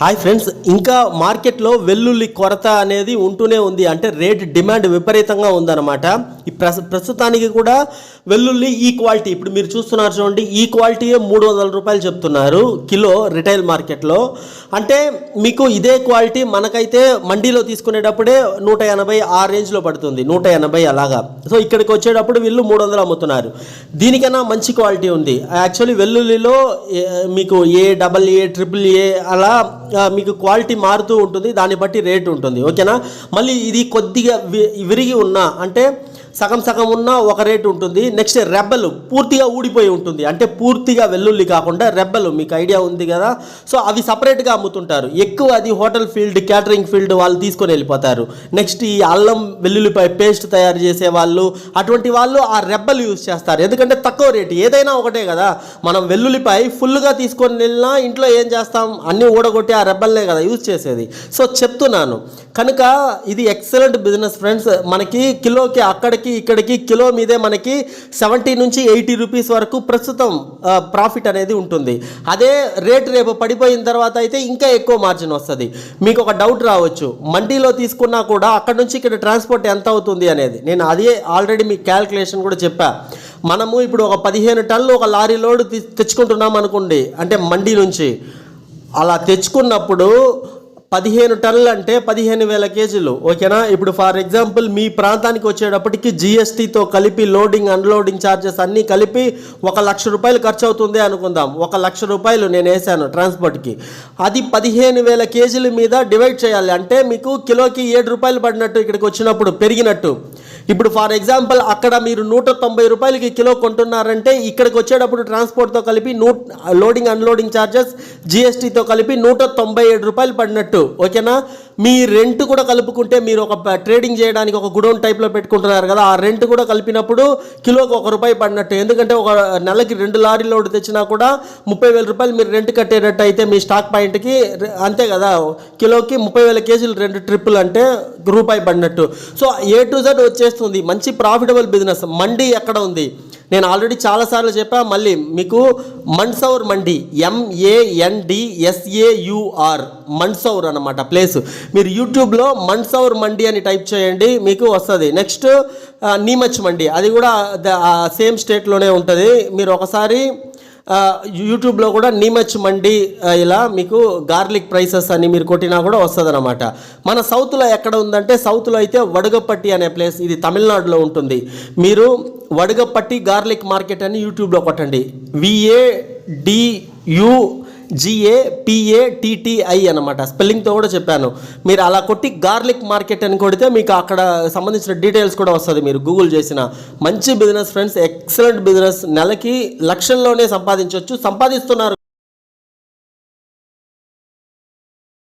Hi friends ఇంకా మార్కెట్లో వెల్లుల్లి కొరత అనేది ఉంటూనే ఉంది. అంటే రేట్ డిమాండ్ విపరీతంగా ఉందన్నమాట. ఈ ప్రస్ ప్రస్తుతానికి కూడా వెల్లుల్లి ఈ క్వాలిటీ. ఇప్పుడు మీరు చూస్తున్నారు చూడండి ఈ క్వాలిటీయే మూడు వందల రూపాయలు చెప్తున్నారు కిలో రిటైల్ మార్కెట్లో. అంటే మీకు ఇదే క్వాలిటీ మనకైతే మండీలో తీసుకునేటప్పుడే నూట ఎనభై ఆ రేంజ్లో పడుతుంది. నూట ఎనభై అలాగా. సో ఇక్కడికి వచ్చేటప్పుడు వీళ్ళు మూడు వందలు అమ్ముతున్నారు. దీనికన్నా మంచి క్వాలిటీ ఉంది. యాక్చువల్లీ వెల్లుల్లిలో ఏ- మీకు ఏ డబల్ ఏ ట్రిపుల్ ఏ అలా మీకు క్వాలిటీ మారుతూ ఉంటుంది దాన్ని బట్టి రేటు ఉంటుంది ఓకేనా? మళ్ళీ ఇది కొద్దిగా వి- విరిగి ఉన్న అంటే సగం సగం ఉన్న ఒక రేటు ఉంటుంది. నెక్స్ట్ రెబ్బలు పూర్తిగా ఊడిపోయి ఉంటుంది. అంటే పూర్తిగా వెల్లుల్లి కాకుండా రెబ్బలు మీకు ఐడియా ఉంది కదా? సో అవి సపరేట్గా అమ్ముతుంటారు. ఎక్కువ అది హోటల్ ఫీల్డ్ క్యాటరింగ్ ఫీల్డ్ వాళ్ళు తీసుకొని వెళ్ళిపోతారు. నెక్స్ట్ ఈ అల్లం వెల్లుల్లిపై పేస్ట్ తయారు చేసే వాళ్ళు అటువంటి వాళ్ళు ఆ రెబ్బలు యూజ్ చేస్తారు. ఎందుకంటే తక్కువ రేటు. ఏదైనా ఒకటే కదా. మనం వెల్లుల్లిపై ఫుల్గా తీసుకొని వెళ్ళినా ఇంట్లో ఏం చేస్తాం? అన్నీ ఊడగొట్టి ఆ రెబ్బల్నే కదా యూజ్ చేసేది. సో చెప్తున్నాను. కనుక ఇది ఎక్సలెంట్ బిజినెస్ ఫ్రెండ్స్. మనకి కిలోకి అక్కడికి ఇక్కడికి కిలో మీదే మనకి సెవెంటీ నుంచి ఎయిటీ రూపీస్ వరకు ప్రస్తుతం ప్రాఫిట్ అనేది ఉంటుంది. అదే రేట్ రేపు పడిపోయిన తర్వాత అయితే ఇంకా ఎక్కువ మార్జిన్ వస్తుంది. మీకు ఒక డౌట్ రావచ్చు. మండీలో తీసుకున్నా కూడా అక్కడ నుంచి ఇక్కడ ట్రాన్స్పోర్ట్ ఎంత అవుతుంది అనేది. నేను అదే ఆల్రెడీ మీ క్యాల్కులేషన్ కూడా చెప్పా. మనము ఇప్పుడు ఒక పదిహేను టన్నులు ఒక లారీ లోడ్ తెచ్చుకుంటున్నాం అనుకోండి అంటే మండీ నుంచి. అలా తెచ్చుకున్నప్పుడు పదిహేను టన్నులు అంటే పదిహేను వేల కేజీలు ఓకేనా? ఇప్పుడు ఫర్ ఎగ్జాంపుల్ మీ ప్రాంతానికి వచ్చేటప్పటికి జిఎస్టీతో కలిపి లోడింగ్ అన్లోడింగ్ ఛార్జెస్ అన్నీ కలిపి ఒక లక్ష రూపాయలు ఖర్చు అవుతుంది అనుకుందాం. ఒక లక్ష రూపాయలు నేను వేసాను ట్రాన్స్పోర్ట్కి అది పదిహేను వేల కేజీల మీద డివైడ్ చేయాలి. అంటే మీకు కిలోకి ఏడు రూపాయలు పడినట్టు ఇక్కడికి వచ్చినప్పుడు పెరిగినట్టు. ఇప్పుడు ఫర్ ఎగ్జాంపుల్ అక్కడ మీరు నూట తొంభై రూపాయలకి కిలో కొంటున్నారంటే ఇక్కడికి వచ్చేటప్పుడు ట్రాన్స్పోర్ట్తో కలిపి నూ లోడింగ్ అన్లోడింగ్ ఛార్జెస్ జిఎస్టీతో కలిపి నూట తొంభై ఏడు రూపాయలు పడినట్టు. ఓకేనా మీ రెంట్ కూడా కలుపుకుంటే మీరు ఒక ట్రేడింగ్ చేయడానికి ఒక గుడౌన్ టైప్లో పెట్టుకుంటున్నారు కదా ఆ రెంట్ కూడా కలిపినప్పుడు కిలోకి ఒక రూపాయి పడినట్టు. ఎందుకంటే ఒక నెలకి రెండు లారీ లోడ్ తెచ్చినా కూడా ముప్పై వేల రూపాయలు మీరు రెంట్ కట్టేటట్టు అయితే మీ స్టాక్ పాయింట్కి అంతే కదా కిలోకి ముప్పై వేల కేజీలు రెండు ట్రిప్పులు అంటే రూపాయి పడినట్టు. సో ఏ టు జెడ్ వచ్చేస్తుంది. మంచి ప్రాఫిటబుల్ బిజినెస్ మండీ ఎక్కడ ఉంది? నేను ఆల్రెడీ చాలాసార్లు చెప్పా మళ్ళీ మీకు మన్సౌర్ మండి ఎంఏఎన్డిఎస్ఏయుఆర్ మన్సౌర్ అనమాట ప్లేస్ మీరు యూట్యూబ్లో మన్సౌర్ మండి అని టైప్ చేయండి మీకు వస్తుంది. నెక్స్ట్ నీమచ్ మండి అది కూడా సేమ్ స్టేట్లోనే ఉంటుంది. మీరు ఒకసారి యూట్యూబ్లో కూడా నీమచ్ మండి ఇలా మీకు గార్లిక్ ప్రైసెస్ అని మీరు కొట్టినా కూడా వస్తుంది మన సౌత్లో ఎక్కడ ఉందంటే సౌత్లో అయితే వడగపట్టి అనే ప్లేస్ ఇది తమిళనాడులో ఉంటుంది. మీరు వడగపట్టి గార్లిక్ మార్కెట్ అని యూట్యూబ్లో కొట్టండి. విఏ జిఏ పిఏ అనమాట స్పెల్లింగ్తో కూడా చెప్పాను. మీరు అలా కొట్టి గార్లిక్ మార్కెట్ అని కొడితే మీకు అక్కడ సంబంధించిన డీటెయిల్స్ కూడా వస్తుంది. మీరు గూగుల్ చేసిన మంచి బిజినెస్ ఫ్రెండ్స్ ఎక్సలెంట్ బిజినెస్ నెలకి లక్షల్లోనే సంపాదించవచ్చు సంపాదిస్తున్నారు.